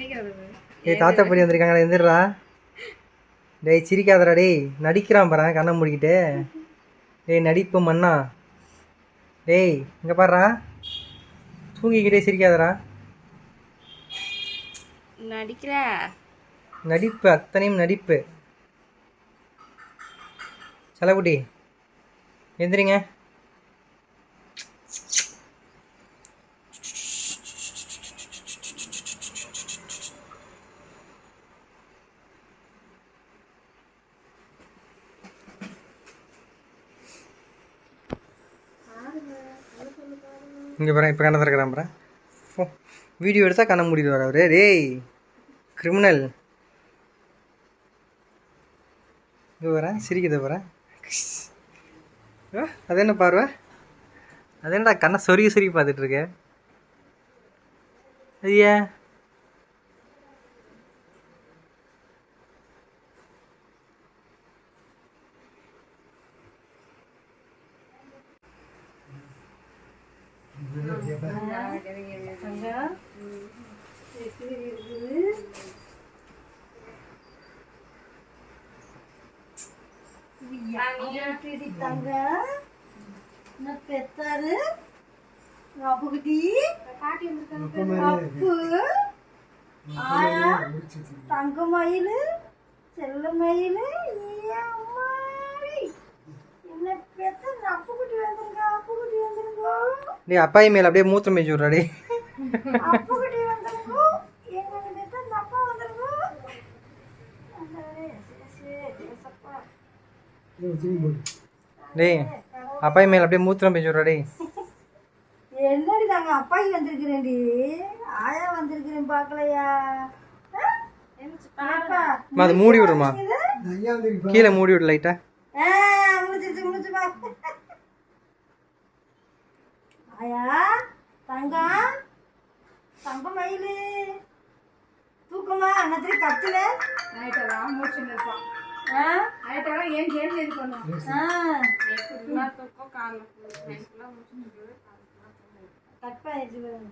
ஏய் தாத்தா பொடி வந்திருக்காங்கடா எந்திரா டேய் சிரிக்காதடா டேய். நடிக்கிறான் பாரு கண்ணை மூடிக்கிட்டு. டேய் நடிப்பு மண்ணா டேய் இங்கே பாருடா. தூங்கிக்கிட்டே சிரிக்காதடா. நடிக்கிற. நடிப்பு அத்தனையும் நடிப்பு. செலகுட்டி எந்திரிங்க. இங்கே பாரு இப்போ கண்ணை திறக்கிறான் பாரு. ஃபோ வீடியோ எடுத்தால் கண்ணை வர அவர் டேய் கிரிமினல் இங்கே வரேன் சிரிக்குது வரேன் அது என்ன பார்வை? அது என்னடா கண்ணை சொருகி சொருகி பார்த்துட்டு ஐயா. தங்க நான் பெத்தாரு அப்புகுட்டி அப்பு ஆயா தங்க மயில் செல்ல மயில் என்ன பெத்த டேய் அப்பாயி மேலே அப்படியே மூத்திரம் மேய்ச்சி விட்றா டேய். அப்புக்குட்டி வந்துருங்க எங்க பெத்த அந்த அப்பா வந்துருங்க ஆண்டவரே, இயேசுவே, இயேசப்பா. டேய் அப்பாயி மேலே அப்படியே மூத்திரம் மேய்ச்சி விட்றா டேய். என்னடி தாங்க அப்பாயி வந்திருக்கிறேன்டி. ஆயா வந்திருக்கிறேன் பார்க்கலையா? அதை மூடி விடுறமா இது? கீழே மூடி விடு லைட்டா முடிச்சிருச்சு முடிச்சு ஆயா தங்கம். தங்க மயிலு. தூக்கமா அன்னத்திரி கத்துல நைட்டெல்லாம் இருப்பான் ஆ? நைட்டெல்லாம் ஏன் சேர்ந்து இது ஃபுல்லாக தூக்கம் இருக்குது கட் பண்ணிடுச்சு பாருங்க